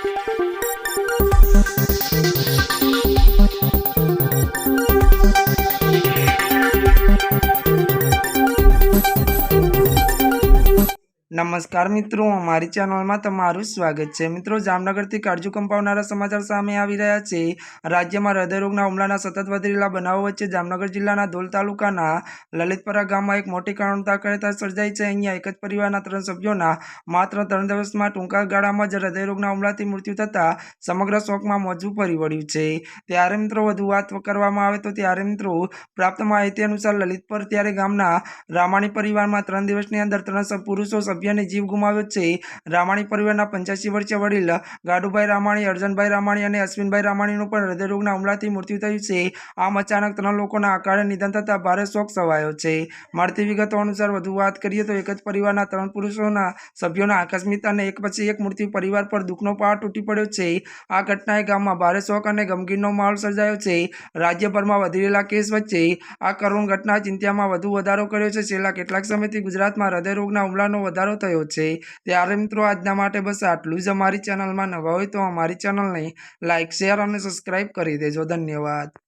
Thank you. નમસ્કાર મિત્રો, અમારી ચેનલમાં તમારું સ્વાગત છે. મિત્રો, જામનગરથી કાળજુ કંપાવનારા સમાચાર સામે આવી રહ્યા છે. રાજ્યમાં હૃદયરોગના હુમલાના સતત વધેલા બનાવો વચ્ચે જામનગર જિલ્લાના ધોલ તાલુકાના લલિતપરા ગામમાં એક મોટી કારણતા સર્જાઈ છે. અહીંયા એક જ પરિવારના ત્રણ સભ્યોના માત્ર ત્રણ દિવસમાં ટૂંકા ગાળામાં જ હૃદયરોગના હુમલાથી મૃત્યુ થતાં સમગ્ર શોકમાં મોજું ફરી વળ્યું છે. ત્યારે મિત્રો, વધુ વાત કરવામાં આવે તો ત્યારે મિત્રો, પ્રાપ્ત માહિતી અનુસાર લલિતપર ત્યારે ગામના રામાણી પરિવારમાં ત્રણ દિવસની અંદર ત્રણ પુરુષો સભ્યને જીવ ગુમાવ્યો છે. રામાણી પરિવારના પંચ્યાસી વર્ષીય વડીલ ગાડુભાઈ રામાણી, અર્જનભાઈ રામાણી અને અશ્વિનભાઈ રામાણીનું પણ હૃદયરોગના હુમલાથી મૃત્યુ થયું છે. આમ અચાનક ત્રણ લોકોના અકાળે નિધન થતાં ભારે શોક સવાયો છે. મળતી વિગતો અનુસાર વધુ વાત કરીએ તો એક જ પરિવારના ત્રણ પુરુષોના સભ્યોના આકસ્મિક અને એક પછી એક મૃત્યુ પરિવાર પર દુઃખનો પહાડ તૂટી પડ્યો છે. આ ઘટનાએ ગામમાં ભારે શોક અને ગમગીનનો માહોલ સર્જાયો છે. રાજ્યભરમાં વધી રહેલા કેસ વચ્ચે આ કરુણ ઘટના ચિંતામાં વધુ વધારો કર્યો છે. છેલ્લા કેટલાક સમયથી ગુજરાતમાં હૃદયરોગના હુમલાનો વધારો થયો છે. ત્યારે મિત્રો, આજના માટે બસ આટલું જ. અમારી ચેનલમાં નવા હોય તો અમારી ચેનલને લાઇક શેર અને સબસ્ક્રાઇબ કરી દેજો. ધન્યવાદ.